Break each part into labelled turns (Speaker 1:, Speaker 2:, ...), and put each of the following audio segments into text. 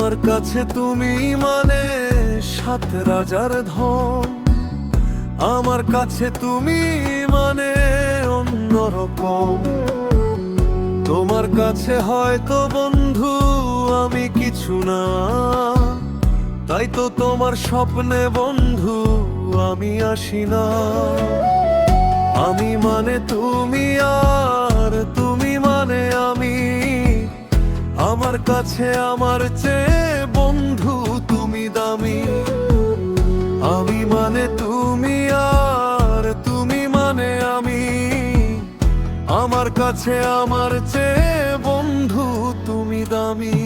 Speaker 1: কাছে তুমি মানে সাত রাজার ধন। আমার কাছে তুমি মানে অন্যরকম তোমার কাছে হয়তো বন্ধু আমি কিছু না। তাই তো তোমার স্বপ্নে বন্ধু আমি আসি না। আমি মানে তুমি আর তুমি আমার কাছে, আমার চেয়ে বন্ধু তুমি দামি। আমি মানে তুমি আর তুমি মানে আমি। আমার কাছে, আমার চেয়ে বন্ধু তুমি দামি।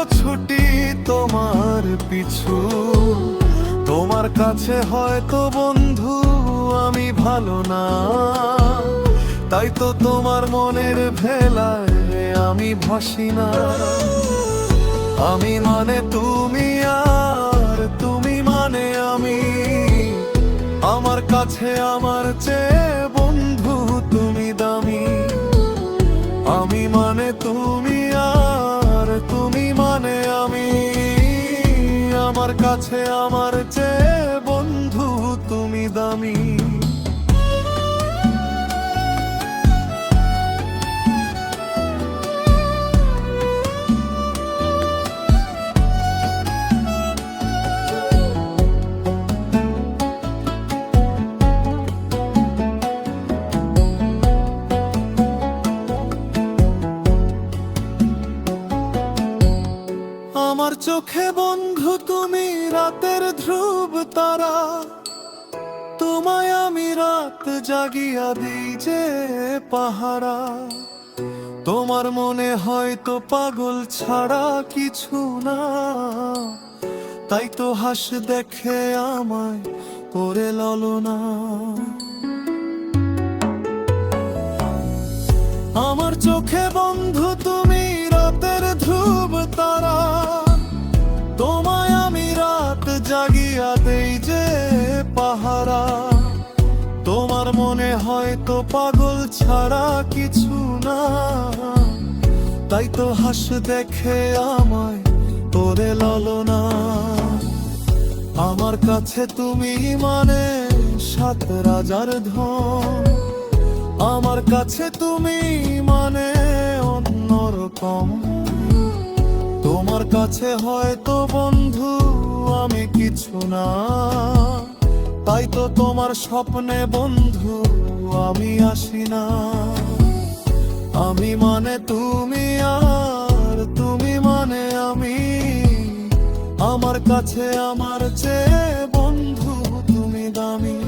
Speaker 1: তোমার পিছু। তোমার কাছে হয়তো বন্ধু আমি ভালো না। তাই তো তোমার মনের ভেলায় আমি ভাসি না। আমি মানে তুমি আর তুমি মানে আমি। আমার কাছে আমার চেয়ে বন্ধু তুমি দামি। আমি মানে তুমি দামি আমার চোখে বন্ধু তুমি রাতের ধ্রুব তারা। তোমায় আমি রাত জাগিয়া দিই যে পাহারা। তোমার মনে হয়তো পাগল ছাড়া কিছু না। তাই তো হাস দেখে আমায় করে ললনা আমার চোখে বন্ধু ছাড়া কিছু না। তাই তো হাস দেখে আমায় তোরে ললনা। আমার কাছে তুমি মানে সাত রাজার ধন। আমার কাছে তুমি মানে অন্যরকম। তোমার কাছে হয়তো বন্ধু আমি কিছু না। তাই তো তোমার স্বপ্নে বন্ধু আমি আসি না। আমি মানে তুমি আর তুমি মানে আমি। আমার কাছে, আমার চেয়ে বন্ধু তুমি দামি।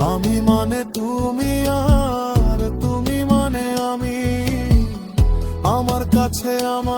Speaker 1: আমি মানে তুমি আর তুমি মানে আমি। আমার কাছে, আমার